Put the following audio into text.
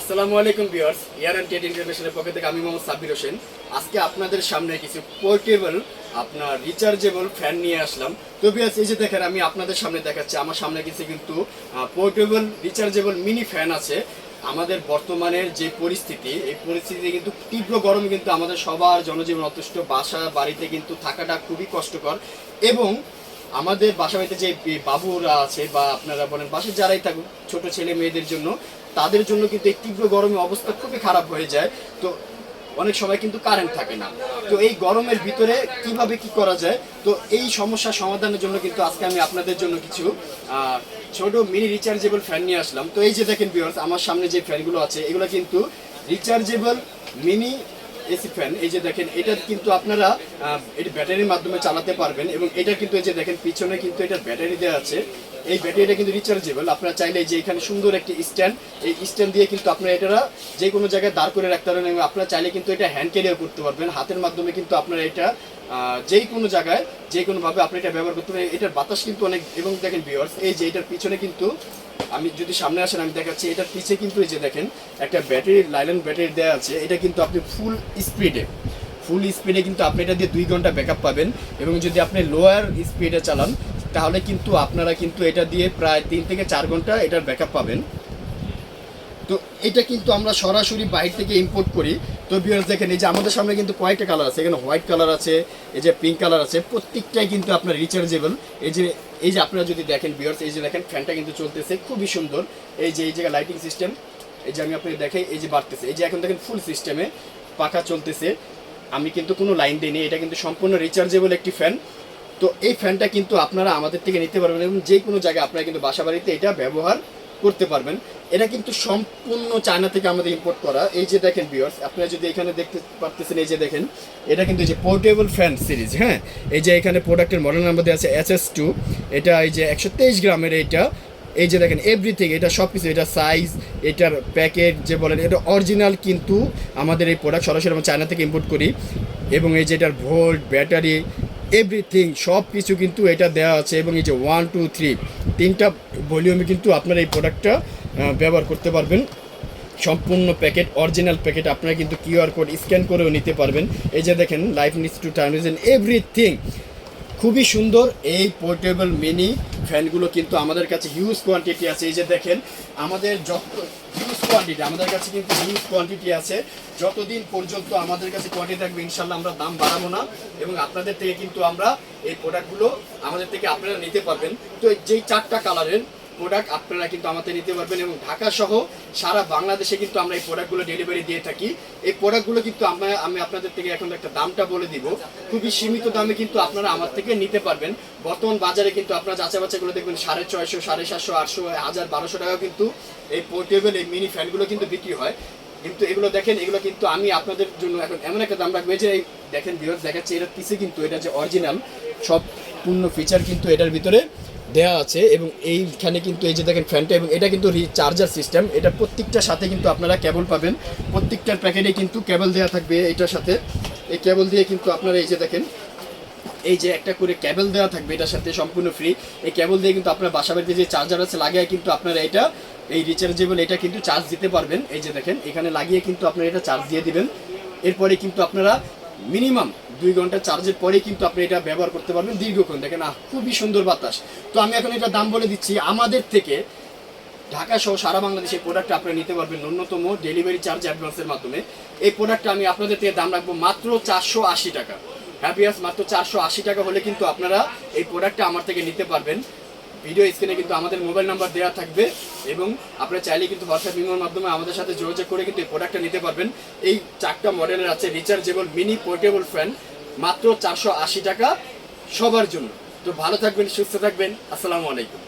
আসসালামু আলাইকুম viewers, year and Tate international পক্ষ থেকে আমি মোহাম্মদ সাব্বির হোসেন। আজকে আপনাদের সামনে কিছু পোর্টেবল, আপনার রিচার্জেবল ফ্যান নিয়ে আসলাম। তো ভিউয়ার্স, এই যে দেখেন, আমি আপনাদের সামনে দেখাচ্ছি। আমার সামনে কিছু কিন্তু পোর্টেবল রিচার্জেবল মিনি ফ্যান আছে। আমাদের বর্তমানের যে পরিস্থিতি, এই পরিস্থিতিতে কিন্তু তীব্র গরম কিন্তু আমাদের সবার জনজীবন অতুষ্ট বাসা, বাড়িতে কিন্তু থাকাটা খুবই কষ্টকর। এবং আমাদের বাসা বাড়িতে যে বাবুরা আছে বা আপনারা বলেন বাসায় যারাই থাকুক, ছোট ছেলে মেয়েদের জন্য তাদের জন্য কিন্তু এই তীব্র গরমে অবস্থা খুবই খারাপ হয়ে যায়। তো অনেক সময় কিন্তু কারেন্ট থাকে না। তো এই গরমের ভিতরে কীভাবে কি করা যায়? তো এই সমস্যার সমাধানের জন্য কিন্তু আজকে আমি আপনাদের জন্য কিছু ছোট মিনি রিচার্জেবল ফ্যান নিয়ে আসলাম। তো এই যে দেখেন ভিউয়ার্স আমার সামনে যে ফ্যানগুলো আছে, এগুলো কিন্তু রিচার্জেবল মিনি এসি ফ্যান এই যে দেখেন, এটা কিন্তু আপনারা এটা ব্যাটারির মাধ্যমে চালাতে পারবেন এবং এটা কিন্তু এই যে দেখেন, পিছনে কিন্তু এটা ব্যাটারি দেওয়া আছে। এই ব্যাটারিটা কিন্তু রিচার্জেবল আপনারা চাইলে যে এখানে সুন্দর একটি স্ট্যান্ড এই স্ট্যান্ড দিয়ে কিন্তু আপনারা এটা যে কোনো জায়গায় দাঁড় করে রাখতে পারবেন এবং আপনারা চাইলে কিন্তু এটা হ্যান্ড ক্যারিও করতে পারবেন। হাতের মাধ্যমে কিন্তু আপনারা এটা যে কোনো জায়গায়, যে কোনোভাবে আপনি এটা ব্যবহার করতে পারেন। এটার বাতাস কিন্তু অনেক, এবং দেখেন ভিউয়ার্স এই যে এটার পিছনে কিন্তু আমি যদি সামনে আসেন, আমি দেখাচ্ছি, এটার পিছে কিন্তু এই যে দেখেন, একটা ব্যাটারি লাইলেন ব্যাটারি দেওয়া আছে। এটা কিন্তু আপনি ফুল স্পিডে ফুল স্পিডে কিন্তু আপনি এটা দিয়ে দুই ঘণ্টা ব্যাকআপ পাবেন। এবং যদি আপনি লোয়ার স্পিডে চালান তাহলে কিন্তু আপনারা কিন্তু এটা দিয়ে প্রায় তিন থেকে চার ঘণ্টা এটার ব্যাকআপ পাবেন। তো এটা কিন্তু আমরা সরাসরি বাইরে থেকে ইম্পোর্ট করি। তো ভিউয়ার্স দেখেন, এই যে আমাদের সামনে কিন্তু কয়েকটা কালার আছে। এখানে হোয়াইট কালার আছে, এই যে পিঙ্ক কালার আছে, প্রত্যেকটাই কিন্তু আপনার রিচার্জেবল এই যে এই যে আপনারা যদি দেখেন ভিউয়ার্স এই যে দেখেন ফ্যানটা কিন্তু চলতেছে, খুবই সুন্দর। এই যে, এই জায়গায় লাইটিং সিস্টেম এই যে আমি আপনাকে দেখাই, এই যে বাড়তেছে। এই যে এখন দেখেন ফুল সিস্টেমে পাখা চলতেছে। আমি কিন্তু কোনো লাইন দিইনি, এটা কিন্তু সম্পূর্ণ রিচার্জেবল একটি ফ্যান তো এই ফ্যানটা কিন্তু আপনারা আমাদের থেকে নিতে পারবেন এবং যে কোনো জায়গায় আপনারা কিন্তু বাসা বাড়িতে এটা ব্যবহার করতে পারবেন। এটা কিন্তু সম্পূর্ণ চায়না থেকে আমাদের ইম্পোর্ট করা। এই যে দেখেন ভিউয়ার্স আপনারা যদি এখানে দেখতে পারতেছেন, এই যে দেখেন, এটা কিন্তু যে পোর্টেবল ফ্যান সিরিজ হ্যাঁ? এই যে এখানে প্রোডাক্টের মডেল নাম্বার দেওয়া আছে এস এস টু এটা এই যে একশো তেইশ গ্রামের এইটা এই যে দেখেন এভরিথিং এটা সব কিছু এটা সাইজ এটার প্যাকেট যে বলেন, এটা অরিজিনাল কিন্তু আমাদের এই প্রোডাক্ট সরাসরি আমরা চায়না থেকে ইম্পোর্ট করি। এবং এই যে এটার ভোল্ট ব্যাটারি এভরিথিং সব কিছু কিন্তু এটা দেওয়া আছে এবং এই যে ওয়ান টু থ্রি তিনটা ভলিউমে কিন্তু আপনারা এই প্রোডাক্টটা ব্যবহার করতে পারবেন। সম্পূর্ণ প্যাকেট অরিজিনাল প্যাকেট আপনারা কিন্তু কিউআর কোড স্ক্যান করেও নিতে পারবেন। এই যে দেখেন life needs to turn everything খুবই সুন্দর এই পোর্টেবল মিনি ফ্যানগুলো কিন্তু আমাদের কাছে হিউজ কোয়ান্টিটি আছে। এই যে দেখেন, আমাদের যত হিউজ কোয়ান্টিটি আমাদের কাছে কিন্তু হিউজ কোয়ান্টিটি আছে। যতদিন পর্যন্ত আমাদের কাছে কোয়ান্টিটি থাকবে ইনশাল্লাহ আমরা দাম বাড়াবো না এবং আপনাদের থেকে কিন্তু আমরা এই প্রোডাক্টগুলো আমাদের থেকে আপনারা নিতে পারবেন। তো যেই চারটা কালারের প্রোডাক্ট আপনারা কিন্তু আমাদের নিতে পারবেন এবং ঢাকা সহ সারা বাংলাদেশে কিন্তু আমরা এই প্রোডাক্টগুলো ডেলিভারি দিয়ে থাকি। এই প্রোডাক্টগুলো কিন্তু আমরা, আমি আপনাদের থেকে এখন একটা দামটা বলে দিব। খুবই সীমিত দামে কিন্তু আপনারা আমার থেকে নিতে পারবেন। বর্তমান বাজারে কিন্তু আপনারা যাচাই বাচ্চাগুলো দেখবেন সাড়ে ছয়শো, সাড়ে সাতশো, আটশো, হাজার, বারোশো টাকা কিন্তু এই পোর্টেবল এই মিনি ফ্যানগুলো কিন্তু বিক্রি হয়। কিন্তু এগুলো দেখেন, এগুলো কিন্তু আমি আপনাদের জন্য এখন এমন একটা দাম রাখব। যে দেখেন ভিউয়ার্স দেখাচ্ছে এটা পিছে কিন্তু এটা যে অরিজিনাল সব পূর্ণ ফিচার কিন্তু এটার ভিতরে। দেওয়া আছে এবং এইখানে কিন্তু এই যে দেখেন ফ্যানটা এবং এটা কিন্তু চার্জার সিস্টেম এটা প্রত্যেকটার সাথে কিন্তু আপনারা কেবল পাবেন। প্রত্যেকটার প্যাকেটে কিন্তু কেবল দেওয়া থাকবে এটার সাথে। এই কেবল দিয়ে কিন্তু আপনারা এই যে দেখেন, এই যে একটা করে কেবল দেওয়া থাকবে এটার সাথে সম্পূর্ণ ফ্রি এই কেবল দিয়ে কিন্তু আপনার বাসা বাড়িতে যে চার্জার আছে, লাগিয়ে কিন্তু আপনারা এটা, এই রিচার্জেবল এটা কিন্তু চার্জ দিতে পারবেন। এই যে দেখেন, এখানে লাগিয়ে কিন্তু আপনারা এটা চার্জ দিয়ে দিবেন। এরপরে কিন্তু আপনারা মিনিমাম দুই ঘণ্টা চার্জের পরেই কিন্তু আপনি এটা ব্যবহার করতে পারবেন দীর্ঘক্ষণ। দেখেন, আহ, খুবই সুন্দর বাতাস। তো আমি এখন এটা দাম বলে দিচ্ছি, আমাদের থেকে ঢাকা সহ সারা বাংলাদেশে প্রোডাক্ট আপনি নিতে পারবেন ন্যূনতম ডেলিভারি চার্জ অ্যাডভান্সের মাধ্যমে। এই প্রোডাক্টটা আমি আপনাদের থেকে দাম রাখব মাত্র চারশো আশি টাকা। হ্যাপিয়াস মাত্র চারশো আশি টাকা হলে কিন্তু আপনারা এই প্রোডাক্টটা আমার থেকে নিতে পারবেন। ভিডিও স্ক্রিনে কিন্তু আমাদের মোবাইল নাম্বার দেওয়া থাকবে এবং আপনারা চাইলে কিন্তু হোয়াটসঅ্যাপ ইমোর মাধ্যমে আমাদের সাথে যোগাযোগ করে কিন্তু এই প্রোডাক্টটা নিতে পারবেন। এই চারটা মডেলের আছে রিচার্জেবল মিনি পোর্টেবল ফ্যান মাত্র চারশো আশি টাকা সবার জন্য। তো ভালো থাকবেন, সুস্থ থাকবেন। আসসালামু আলাইকুম।